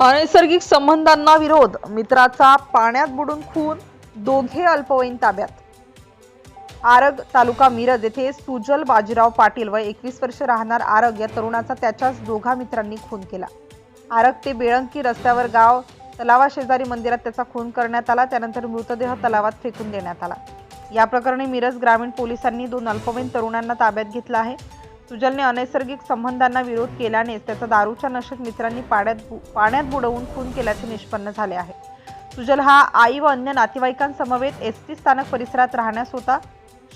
अनैसर्गिक संबंधांना विरोध मित्राचा पाण्यात बुडून खून दोघे अल्पवयीन ताब्यात. आरग तालुका मिरज येथे सुजल बाजीराव पाटील व एकवीस वर्ष राहणार आरग या तरुणाचा त्याच्याच दोघा मित्रांनी खून केला. आरग ते बेळंकी रस्त्यावर गाव तलावा शेजारी मंदिरात त्याचा खून करण्यात आला त्यानंतर मृतदेह तलावात फेकून देण्यात आला. या प्रकरणी मिरज ग्रामीण पोलिसांनी दोन अल्पवयीन तरुणांना ताब्यात घेतलं आहे. सुजलने अनैसर्गिक संबंधांना विरोध केल्यानेच त्याचा दारूच्या नशेत मित्रांनी पाण्यात बु- पाण्यात बुडवून खून केल्याचे निष्पन्न झाले आहे. सुजल हा आई व अन्य नातेवाईकांसमवेत एस टी स्थानक परिसरात राहण्यास होता.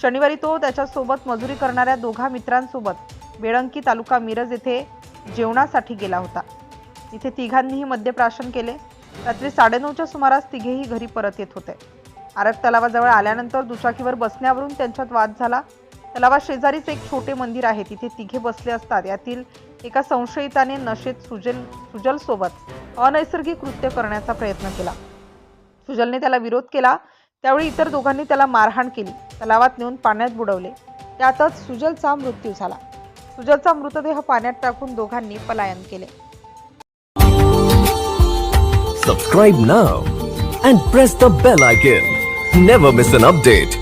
शनिवारी तो त्याच्यासोबत मजुरी करणाऱ्या दोघा मित्रांसोबत बेळंकी तालुका मिरज येथे जेवणासाठी गेला होता. इथे तिघांनीही मद्यप्राशन केले. रात्री साडेनऊच्या सुमारास तिघेही घरी परत येत होते. आरग तलावाजवळ आल्यानंतर दुचाकीवर बसण्यावरून त्यांच्यात वाद झाला. तलावा शेजारीच एक छोटे मंदिर आहे. तिथे तिघे बसले असतात. यातील एका संशयिताने नशेत सुजल सुजलसोबत अनैसर्गिक कृत्य करण्याचा प्रयत्न केला. सुजलने त्याला विरोध केला. त्यावेळी इतर दोघांनी त्याला मारहाण केली. तलावात नेऊन पाण्यात बुडवले. त्यातच सुजलचा मृत्यू झाला. सुजलचा मृतदेह पाण्यात टाकून दोघांनी पलायन केले. Subscribe now and press the bell icon never miss an update